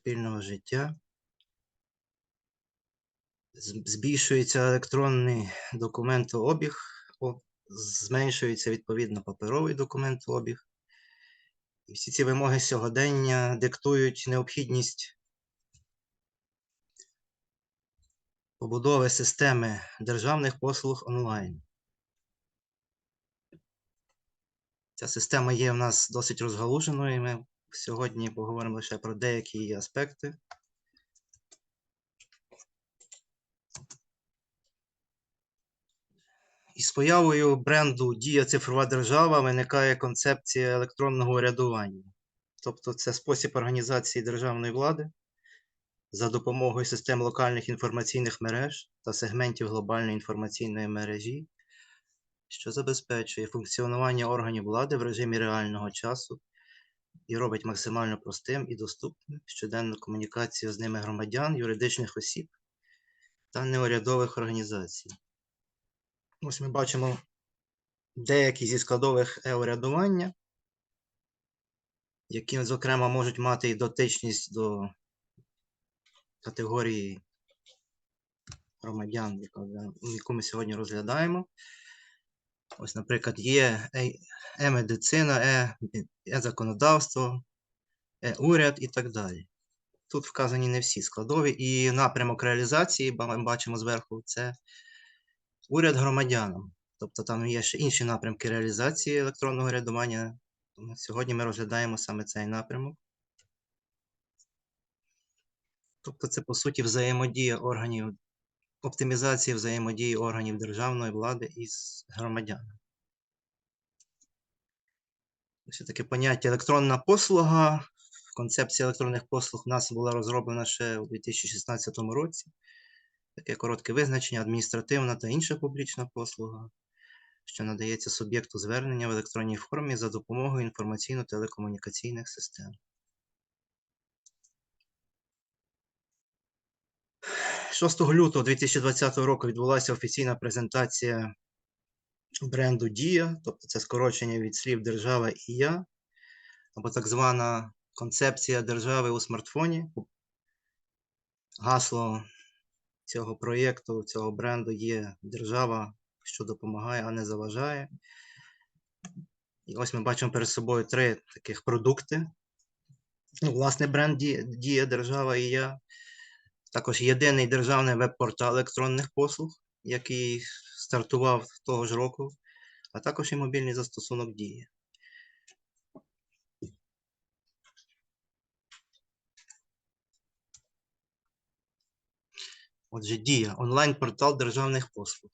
спільного життя. Збільшується електронний документообіг, зменшується відповідно паперовий документообіг. І всі ці вимоги сьогодення диктують необхідність побудови системи державних послуг онлайн. Ця система є в нас досить розгалуженою, і ми сьогодні поговоримо лише про деякі її аспекти. Із появою бренду Дія цифрова держава виникає концепція електронного урядування. Тобто це спосіб організації державної влади за допомогою систем локальних інформаційних мереж та сегментів глобальної інформаційної мережі, що забезпечує функціонування органів влади в режимі реального часу і робить максимально простим і доступним щоденну комунікацію з ними громадян, юридичних осіб та неурядових організацій. Ось ми бачимо деякі зі складових е-урядування, які, зокрема, можуть мати і дотичність до категорії громадян, яку ми сьогодні розглядаємо. Ось, наприклад, є е- е-медицина, е- е-законодавство, е-уряд і так далі. Тут вказані не всі складові, і напрямок реалізації, ми бачимо зверху, це уряд громадянам. Тобто там є ще інші напрямки реалізації електронного рядування. Тому сьогодні ми розглядаємо саме цей напрямок. Тобто це, по суті, взаємодія органів, оптимізація взаємодії органів державної влади із громадянами. Ще таке поняття електронна послуга. Концепція електронних послуг у нас була розроблена ще у 2016 році. Таке коротке визначення: адміністративна та інша публічна послуга, що надається суб'єкту звернення в електронній формі за допомогою інформаційно-телекомунікаційних систем. 6 лютого 2020 року відбулася офіційна презентація бренду Дія, тобто це скорочення від слів держава і я, або так звана концепція держави у смартфоні. Гасло цього проєкту, цього бренду є держава, що допомагає, а не заважає. І ось ми бачимо перед собою три таких продукти. Ну, власне, бренд Дія, Держава і я. Також єдиний державний веб-портал електронних послуг, який стартував того ж року, а також і мобільний застосунок Дія. Отже, Дія онлайн-портал державних послуг.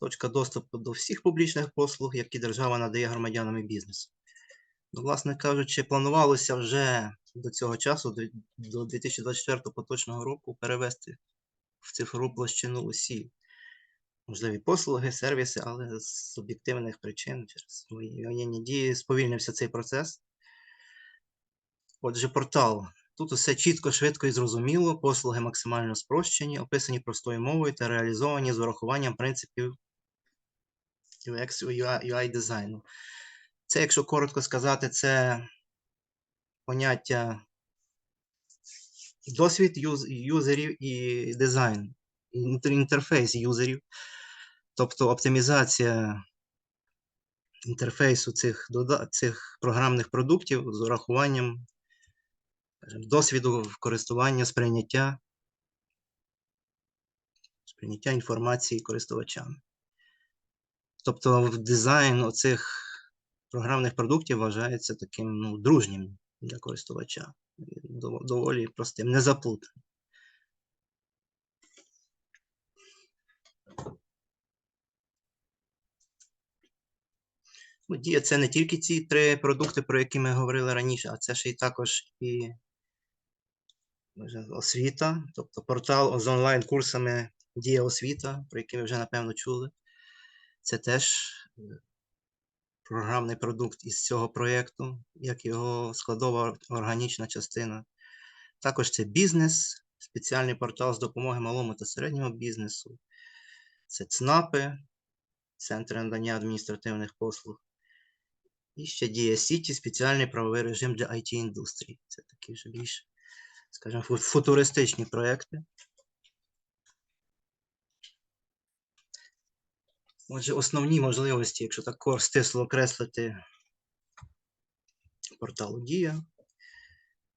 Точка доступу до всіх публічних послуг, які держава надає громадянам і бізнесу. Ну, власне кажучи, планувалося вже до цього часу, до- до 2024 поточного року, перевести в цифрову площину усі можливі послуги, сервіси, але з об'єктивних причин через свої воєнні дії сповільнився цей процес. Отже, портал. Тут усе чітко, швидко і зрозуміло, послуги максимально спрощені, описані простою мовою та реалізовані з урахуванням принципів UX UI дизайну. Це, якщо коротко сказати, це поняття досвід юз- юзерів і дизайн, інтерфейс юзерів, тобто оптимізація інтерфейсу цих, цих програмних продуктів з урахуванням досвіду користування, сприйняття, сприйняття інформації користувачами. Тобто дизайн оцих програмних продуктів вважається таким ну, дружнім для користувача, доволі простим, незаплутаним. Ну, Дія це не тільки ці три продукти, про які ми говорили раніше, а це ще й також і освіта, тобто портал з онлайн-курсами Дія освіта, про який ви вже напевно чули. Це теж е, програмний продукт із цього проєкту, як його складова органічна частина. Також це бізнес, спеціальний портал з допомоги малому та середньому бізнесу. Це ЦНАПи, центри надання адміністративних послуг. І ще Дія Сіті, спеціальний правовий режим для IT-індустрії. Це такий вже більш скажімо, футуристичні проекти. Отже, основні можливості, якщо так стисло окреслити порталу Дія,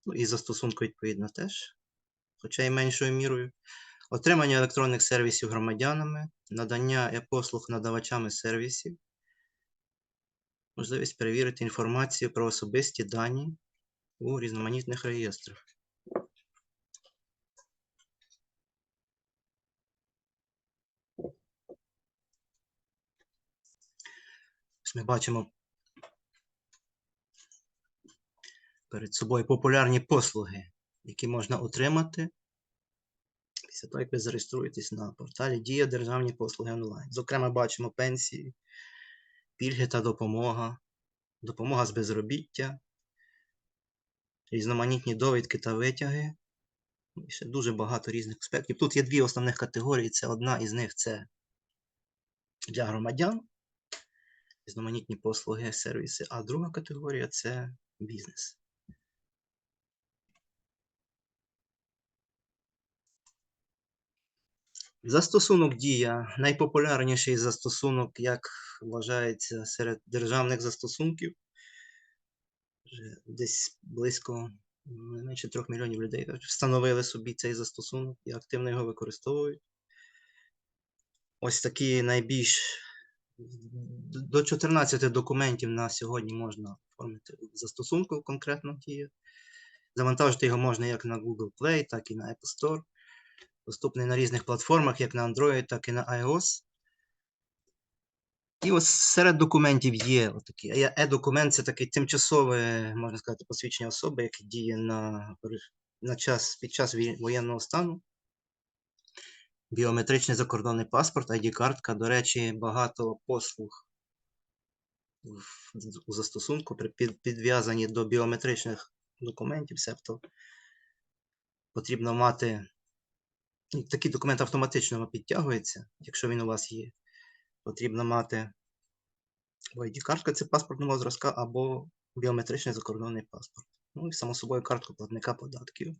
ну і застосунку, відповідно, теж, хоча й меншою мірою. Отримання електронних сервісів громадянами, надання е-послуг надавачами сервісів, можливість перевірити інформацію про особисті дані у різноманітних реєстрах. Ми бачимо перед собою популярні послуги, які можна отримати після того, як ви зареєструєтесь на порталі Дія Державні послуги онлайн. Зокрема, бачимо пенсії, пільги та допомога, допомога з безробіття, різноманітні довідки та витяги. Ну, І ще дуже багато різних аспектів. Тут є дві основних категорії. Це одна із них це для громадян, різноманітні послуги, сервіси, а друга категорія це бізнес. Застосунок Дія найпопулярніший застосунок, як вважається серед державних застосунків. Вже десь близько не менше 3 мільйонів людей встановили собі цей застосунок і активно його використовують. Ось такі найбільш до 14 документів на сьогодні можна оформити застосунку конкретно Дія. Завантажити його можна як на Google Play, так і на Apple Store. Доступний на різних платформах, як на Android, так і на iOS. І ось серед документів є я- Е-документ це такий тимчасове, можна сказати, посвідчення особи, яке діє на, на час, під час воєнного стану. Біометричний закордонний паспорт, ID-картка. До речі, багато послуг у застосунку підв'язані до біометричних документів, себто потрібно мати. ну, Такий документ автоматично підтягується, якщо він у вас є. Потрібно мати ID-картка, це паспорт нового зразка, або біометричний закордонний паспорт. Ну і само собою картку платника податків.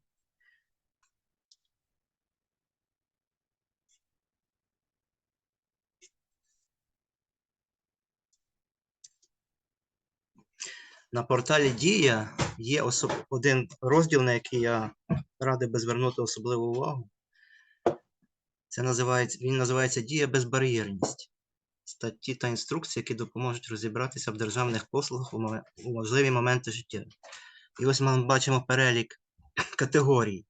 На порталі Дія є особ... один розділ, на який я радий би звернути особливу увагу. Це називається, він називається Дія безбар'єрність. Статті та інструкції, які допоможуть розібратися в державних послугах у важливі моменти життя. І ось ми бачимо перелік категорій.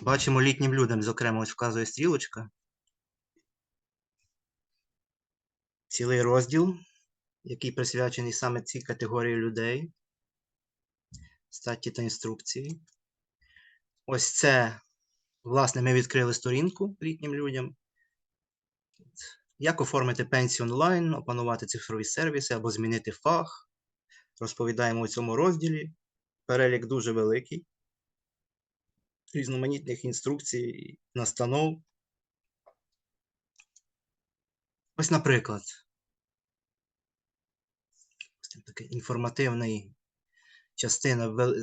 Бачимо літнім людям, зокрема, ось вказує стрілочка. Цілий розділ, який присвячений саме цій категорії людей. Статті та інструкції. Ось це, власне, ми відкрили сторінку літнім людям. Як оформити пенсію онлайн, опанувати цифрові сервіси або змінити фах. Розповідаємо у цьому розділі. Перелік дуже великий. Різноманітних інструкцій, настанов. Ось, наприклад, така інформативна частина,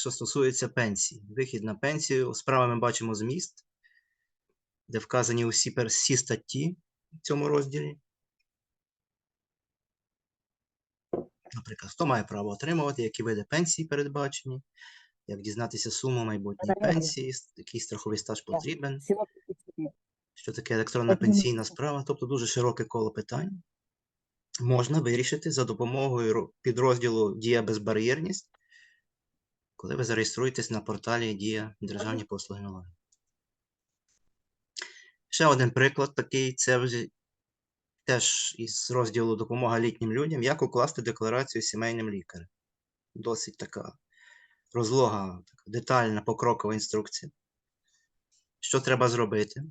що стосується пенсії. Вихід на пенсію. Справа ми бачимо зміст, де вказані усі, всі статті в цьому розділі. Наприклад, хто має право отримувати, які види пенсії передбачені, як дізнатися суму майбутньої пенсії, який страховий стаж потрібен, що таке електронна пенсійна справа, тобто дуже широке коло питань. Можна вирішити за допомогою підрозділу Дія безбар'єрність, коли ви зареєструєтесь на порталі Дія Державні послуги онлайн. Ще один приклад такий, це теж із розділу Допомога літнім людям, як укласти декларацію сімейним лікарем. Досить така розлога, така детальна покрокова інструкція. Що треба зробити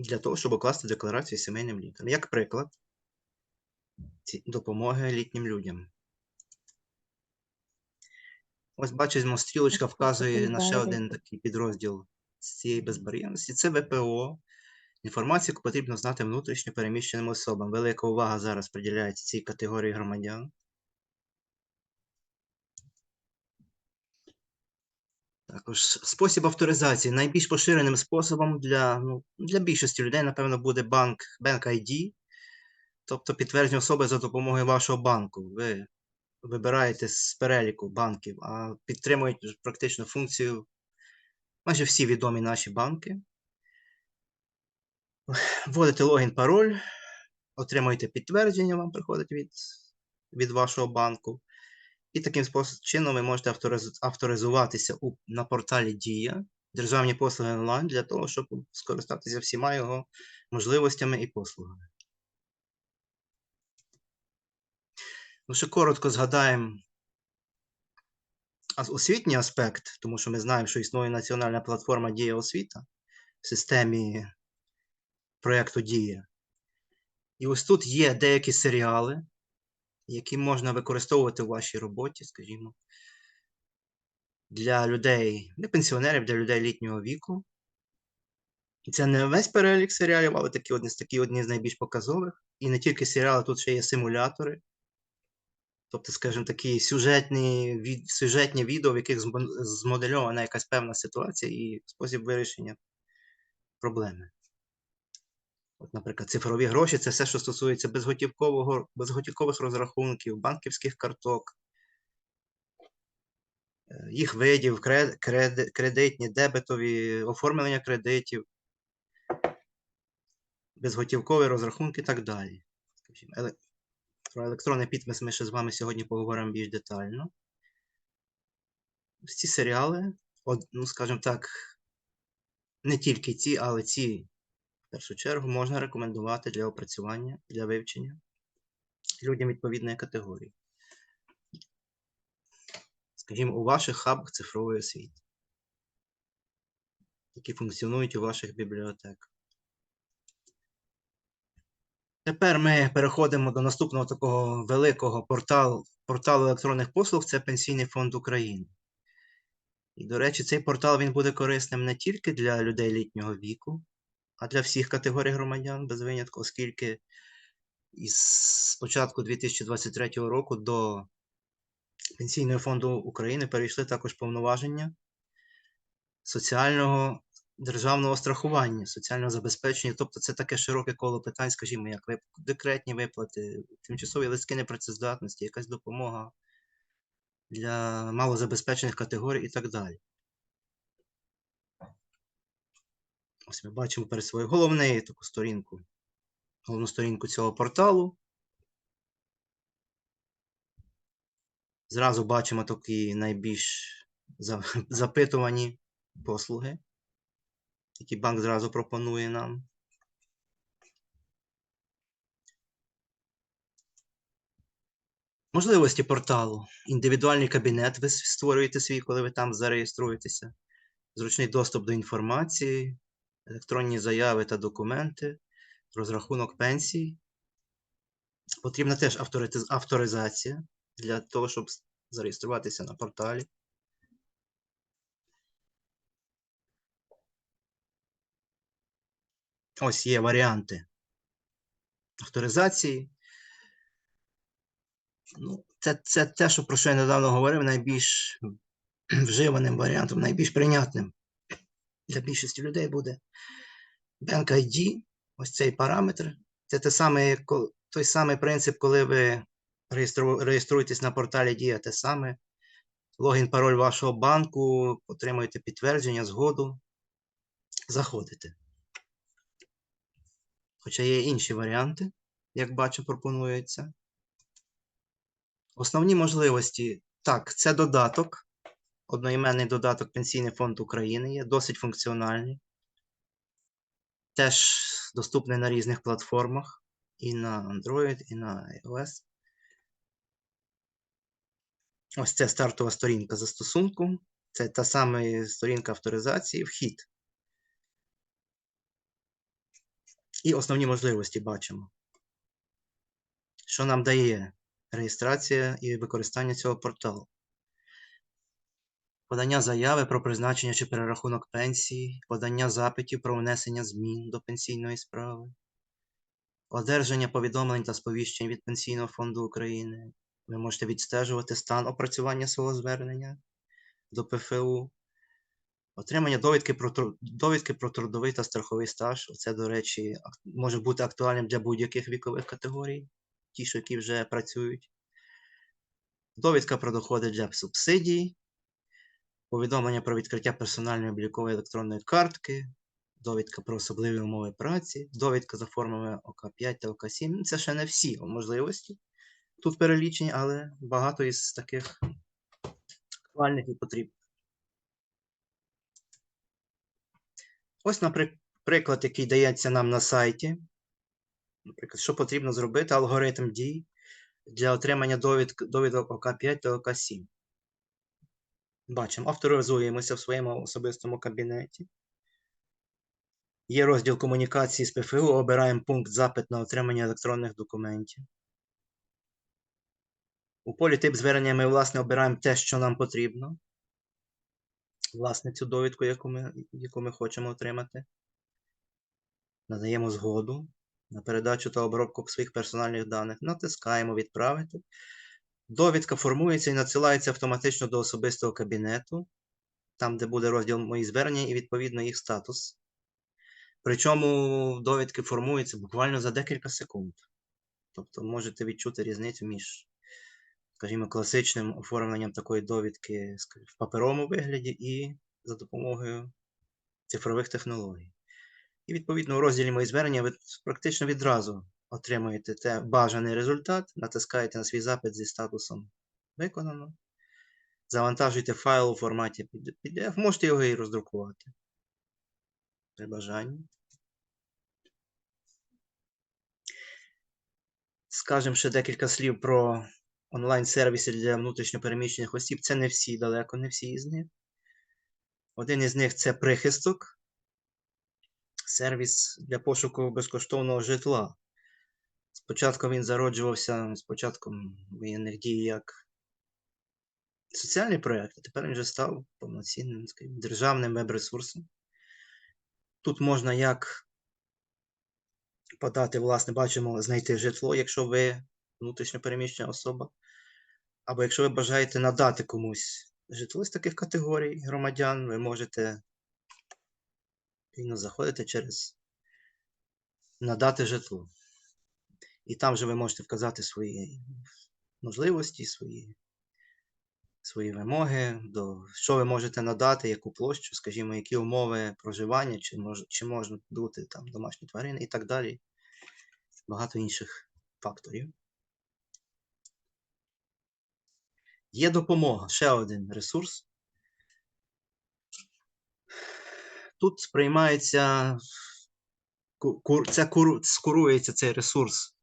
для того, щоб укласти декларацію сімейним лікарем? Як приклад допомоги літнім людям. Ось бачимо, стрілочка вказує на ще один такий підрозділ з цієї безбар'єрності. Це ВПО. Інформацію, яку потрібно знати внутрішньо переміщеним особам. Велика увага зараз приділяється цій категорії громадян. Також спосіб авторизації. Найбільш поширеним способом для, ну, для більшості людей, напевно, буде банк Bank ID, тобто підтвердження особи за допомогою вашого банку. Ви вибираєте з переліку банків, а підтримують практично функцію майже всі відомі наші банки. Вводите логін, пароль, отримуєте підтвердження, вам приходить від, від вашого банку. І таким чином ви можете авторизуватися на порталі Дія, державні послуги онлайн, для того, щоб скористатися всіма його можливостями і послугами. Ну, ще коротко згадаємо освітній аспект, тому що ми знаємо, що існує національна платформа Дія освіта в системі проєкту Дія. І ось тут є деякі серіали, які можна використовувати у вашій роботі, скажімо, для людей, не пенсіонерів, для людей літнього віку. І це не весь перелік серіалів, але такі одні такі одні з найбільш показових. І не тільки серіали, тут ще є симулятори. Тобто, скажімо, такі сюжетні, від, сюжетні відео, в яких змодельована якась певна ситуація і спосіб вирішення проблеми. От, наприклад, цифрові гроші це все, що стосується безготівкового, безготівкових розрахунків, банківських карток, е, їх видів, кре- креди- кредитні, дебетові, оформлення кредитів, безготівкові розрахунки і так далі. Про електронний підпис ми ще з вами сьогодні поговоримо більш детально. Ось ці серіали, ну, скажімо так, не тільки ці, але ці в першу чергу можна рекомендувати для опрацювання, для вивчення людям відповідної категорії. Скажімо, у ваших хабах цифрової освіти, які функціонують у ваших бібліотеках. Тепер ми переходимо до наступного такого великого порталу, порталу електронних послуг це Пенсійний фонд України. І, до речі, цей портал він буде корисним не тільки для людей літнього віку, а для всіх категорій громадян без винятку, оскільки із початку 2023 року до Пенсійного фонду України перейшли також повноваження соціального державного страхування, соціального забезпечення. Тобто це таке широке коло питань, скажімо, як декретні виплати, тимчасові листки непрацездатності, якась допомога для малозабезпечених категорій і так далі. Ось ми бачимо перед собою головний таку сторінку, головну сторінку цього порталу. Зразу бачимо такі найбільш запитувані послуги, які банк зразу пропонує нам. Можливості порталу. Індивідуальний кабінет ви створюєте свій, коли ви там зареєструєтеся. Зручний доступ до інформації, електронні заяви та документи, розрахунок пенсій. Потрібна теж авторизація для того, щоб зареєструватися на порталі. Ось є варіанти авторизації. Ну, це, це те, що про що я недавно говорив, найбільш вживаним варіантом, найбільш прийнятним для більшості людей буде Bank ID, ось цей параметр. Це те саме, той самий принцип, коли ви реєструєтесь на порталі Дія, те саме. Логін, пароль вашого банку, отримуєте підтвердження, згоду, заходите. Хоча є інші варіанти, як бачу, пропонуються. Основні можливості. Так, це додаток. Одноіменний додаток Пенсійний фонд України є, досить функціональний. Теж доступний на різних платформах, і на Android, і на iOS. Ось це стартова сторінка застосунку. Це та сама сторінка авторизації, вхід. І основні можливості бачимо. Що нам дає реєстрація і використання цього порталу? Подання заяви про призначення чи перерахунок пенсії, подання запитів про внесення змін до пенсійної справи, одержання повідомлень та сповіщень від Пенсійного фонду України. Ви можете відстежувати стан опрацювання свого звернення до ПФУ, Отримання довідки про, довідки про трудовий та страховий стаж. Це, до речі, може бути актуальним для будь-яких вікових категорій, ті, що які вже працюють. Довідка про доходи для субсидій, повідомлення про відкриття персональної облікової електронної картки, довідка про особливі умови праці, довідка за формами ОК5 та ОК7. Ну, Це ще не всі можливості тут перелічені, але багато із таких актуальних і потрібних. Ось, наприклад, який дається нам на сайті. Наприклад, що потрібно зробити, алгоритм дій для отримання довідок ОК5 та ОК7. Бачимо, авторизуємося в своєму особистому кабінеті. Є розділ комунікації з ПФУ, обираємо пункт запит на отримання електронних документів. У полі тип звернення ми, власне, обираємо те, що нам потрібно. Власне, цю довідку, яку ми, яку ми хочемо отримати. Надаємо згоду на передачу та обробку своїх персональних даних. Натискаємо Відправити. Довідка формується і надсилається автоматично до особистого кабінету, там, де буде розділ Мої звернення і відповідно їх статус. Причому довідки формуються буквально за декілька секунд. Тобто можете відчути різницю між, скажімо, класичним оформленням такої довідки в паперовому вигляді і за допомогою цифрових технологій. І відповідно у розділі Мої звернення ви практично відразу отримуєте те бажаний результат, натискаєте на свій запит зі статусом виконано, завантажуєте файл у форматі PDF, можете його і роздрукувати при бажанні. Скажемо ще декілька слів про онлайн-сервіси для внутрішньопереміщених осіб. Це не всі, далеко не всі із них. Один із них це прихисток, сервіс для пошуку безкоштовного житла. Спочатку він зароджувався з початком воєнних дій як соціальний проєкт, а тепер він вже став повноцінним скажімо, державним веб-ресурсом. Тут можна як подати, власне, бачимо, знайти житло, якщо ви внутрішньо переміщена особа, або якщо ви бажаєте надати комусь житло з таких категорій громадян, ви можете вільно заходити через надати житло. І там же ви можете вказати свої можливості, свої, свої вимоги, до що ви можете надати, яку площу, скажімо, які умови проживання, чи, мож, чи можна бути там домашні тварини і так далі. Багато інших факторів. Є допомога, ще один ресурс. Тут сприймається, це скурується цей ресурс.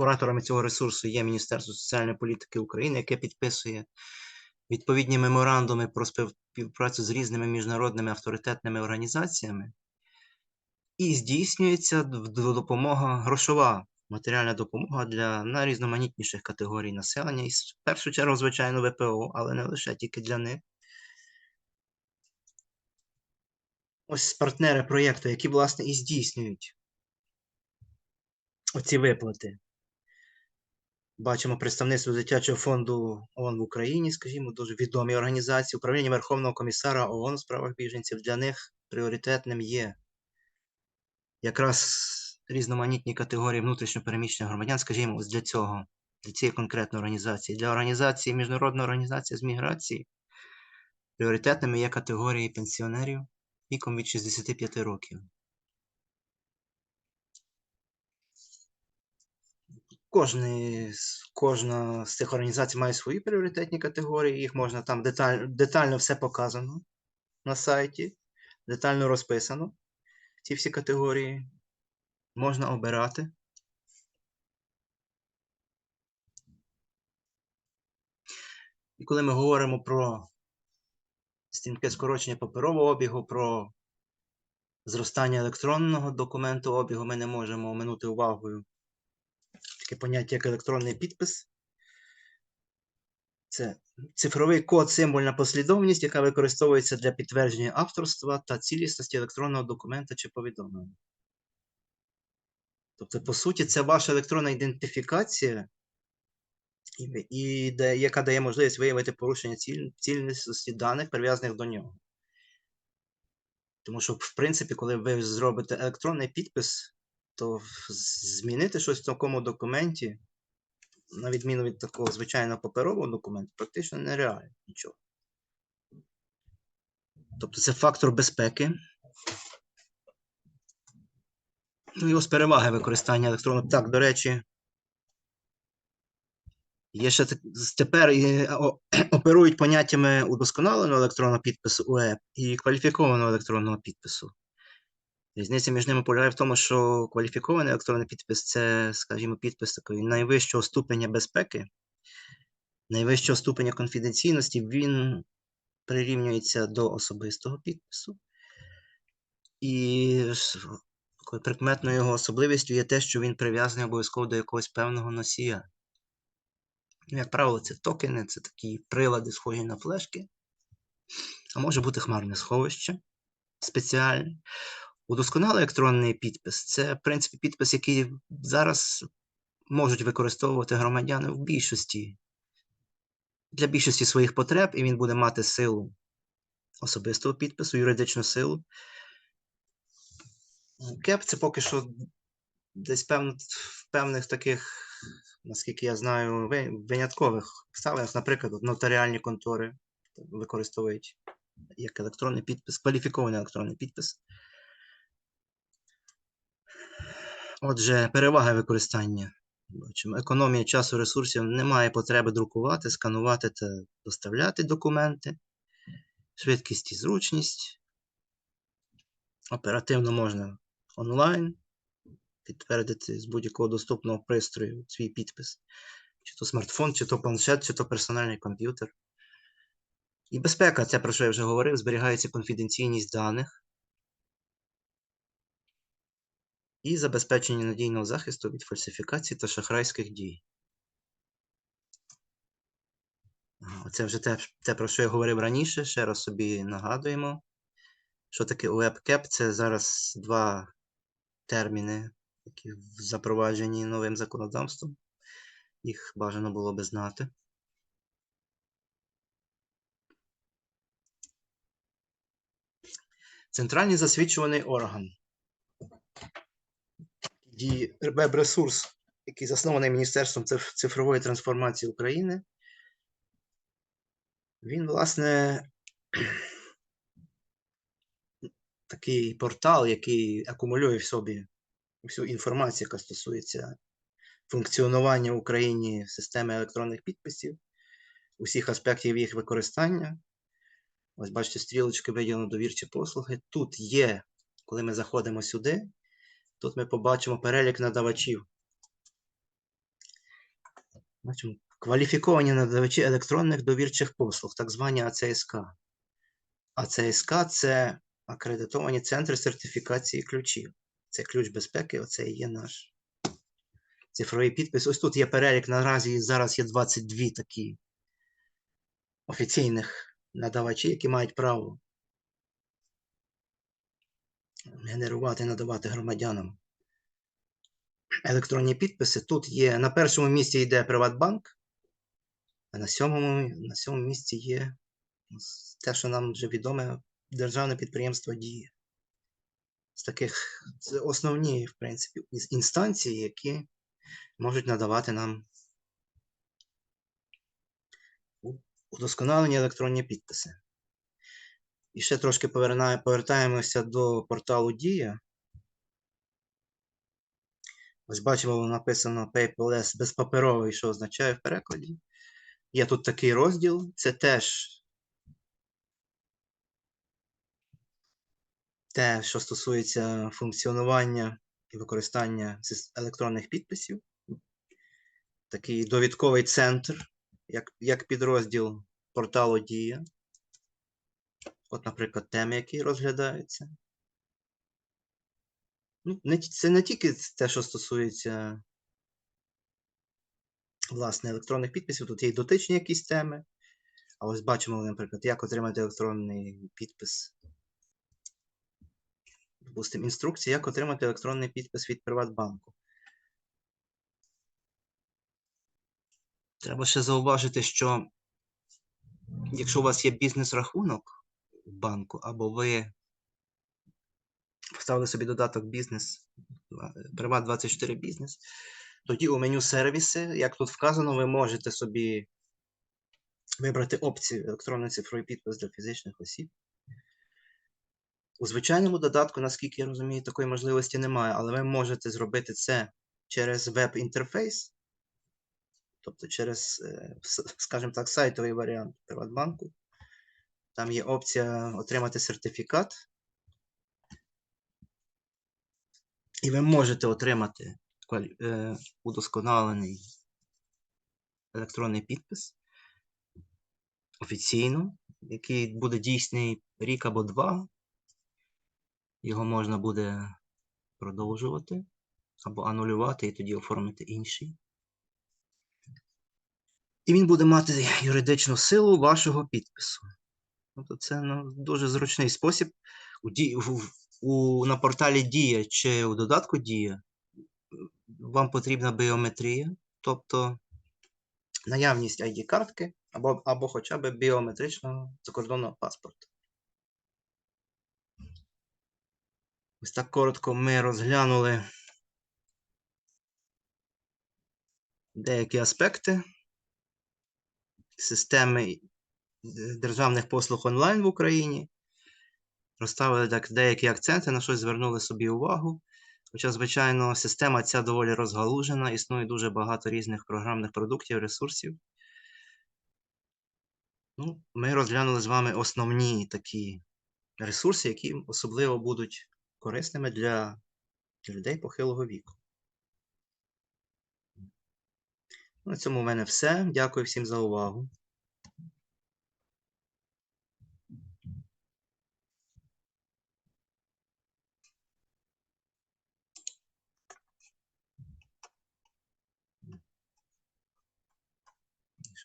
Кураторами цього ресурсу є Міністерство соціальної політики України, яке підписує відповідні меморандуми про співпрацю з різними міжнародними авторитетними організаціями. І здійснюється допомога, грошова матеріальна допомога для найрізноманітніших категорій населення. І в першу чергу, звичайно, ВПО, але не лише тільки для них. Ось партнери проєкту, які, власне, і здійснюють оці виплати. Бачимо представництво дитячого фонду ООН в Україні, скажімо, дуже відомі організації, управління Верховного комісара ООН у справах біженців. Для них пріоритетним є якраз різноманітні категорії внутрішньопереміщених громадян, скажімо, ось для цього, для цієї конкретної організації. Для організації, Міжнародної організації з міграції пріоритетними є категорії пенсіонерів віком від 65 років. Кожний, кожна з цих організацій має свої пріоритетні категорії, їх можна там деталь, детально все показано на сайті, детально розписано. Ці всі категорії можна обирати. І коли ми говоримо про стрімке скорочення паперового обігу, про зростання електронного документу обігу, ми не можемо оминути увагою таке поняття, як електронний підпис. Це цифровий код, символьна послідовність, яка використовується для підтвердження авторства та цілісності електронного документа чи повідомлення. Тобто, по суті, це ваша електронна ідентифікація, і, і де, яка дає можливість виявити порушення ціль, цільності даних, прив'язаних до нього. Тому що, в принципі, коли ви зробите електронний підпис, то змінити щось в такому документі, на відміну від такого звичайного паперового документу, практично нереально нічого. Тобто це фактор безпеки. Ну і ось переваги використання електронного. Так, до речі, є ще тепер оперують поняттями удосконаленого електронного підпису УЕП і кваліфікованого електронного підпису. Різниця між ними полягає в тому, що кваліфікований електронний підпис це, скажімо, підпис такої найвищого ступеня безпеки, найвищого ступеня конфіденційності, він прирівнюється до особистого підпису. І прикметною його особливістю є те, що він прив'язаний обов'язково до якогось певного носія. Ну, як правило, це токени, це такі прилади, схожі на флешки, а може бути хмарне сховище спеціальне. Удосконалий електронний підпис це, в принципі, підпис, який зараз можуть використовувати громадяни в більшості для більшості своїх потреб, і він буде мати силу особистого підпису, юридичну силу. КЕП це поки що десь пев... в певних таких, наскільки я знаю, виняткових обставинах, наприклад, нотаріальні контори використовують як електронний підпис, кваліфікований електронний підпис. Отже, переваги використання. Бачимо, економія часу ресурсів, немає потреби друкувати, сканувати та доставляти документи, швидкість і зручність. Оперативно можна онлайн підтвердити з будь-якого доступного пристрою свій підпис. Чи то смартфон, чи то планшет, чи то персональний комп'ютер. І безпека, це про що я вже говорив, зберігається конфіденційність даних і забезпечення надійного захисту від фальсифікацій та шахрайських дій. Це вже те, те, про що я говорив раніше. Ще раз собі нагадуємо, що таке WebCap. Це зараз два терміни, які запроваджені новим законодавством. Їх бажано було би знати. Центральний засвідчуваний орган. Діє веб-ресурс, який заснований Міністерством цифрової трансформації України. Він, власне, такий портал, який акумулює в собі всю інформацію, яка стосується функціонування в Україні системи електронних підписів, усіх аспектів їх використання. Ось бачите, стрілочки виділено довірчі послуги. Тут є, коли ми заходимо сюди, тут ми побачимо перелік надавачів. Бачимо, кваліфіковані надавачі електронних довірчих послуг, так звані АЦСК. АЦСК це акредитовані центри сертифікації ключів. Це ключ безпеки, оце і є наш цифровий підпис. Ось тут є перелік. Наразі зараз є 22 такі офіційних надавачі, які мають право генерувати, надавати громадянам електронні підписи. Тут є на першому місці йде Приватбанк, а на сьомому, на сьомому місці є те, що нам вже відоме, державне підприємство Дія. З таких це основні, в принципі, інстанції, які можуть надавати нам удосконалені електронні підписи. І ще трошки повертаємося до порталу Дія. Ось бачимо, написано paperless безпаперовий, що означає в перекладі. Є тут такий розділ. Це теж те, що стосується функціонування і використання електронних підписів. Такий довідковий центр, як, як підрозділ порталу Дія. От, наприклад, теми, які розглядаються. Ну, не, це не тільки те, що стосується власне електронних підписів, тут є й дотичні якісь теми. А ось бачимо, наприклад, як отримати електронний підпис. Допустимо, інструкція, як отримати електронний підпис від Приватбанку. Треба ще зауважити, що якщо у вас є бізнес-рахунок банку, або ви поставили собі додаток бізнес, Приват 24 бізнес. Тоді у меню сервіси, як тут вказано, ви можете собі вибрати опцію електронний цифровий підпис для фізичних осіб. У звичайному додатку, наскільки я розумію, такої можливості немає, але ви можете зробити це через веб-інтерфейс, тобто через, е, скажімо так, сайтовий варіант Приватбанку. Там є опція отримати сертифікат. І ви можете отримати е, удосконалений електронний підпис офіційно, який буде дійсний рік або два. Його можна буде продовжувати або анулювати і тоді оформити інший. І він буде мати юридичну силу вашого підпису. Тобто це ну, дуже зручний спосіб. У, у... На порталі Дія чи у додатку Дія вам потрібна біометрія, тобто наявність ID-картки або, або хоча б біометричного закордонного паспорта. Ось так коротко ми розглянули деякі аспекти системи державних послуг онлайн в Україні. Розставили так деякі акценти, на щось звернули собі увагу. Хоча, звичайно, система ця доволі розгалужена, існує дуже багато різних програмних продуктів, ресурсів. Ну, ми розглянули з вами основні такі ресурси, які особливо будуть корисними для людей похилого віку. На цьому в мене все. Дякую всім за увагу.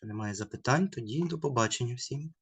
Немає запитань, тоді до побачення всім.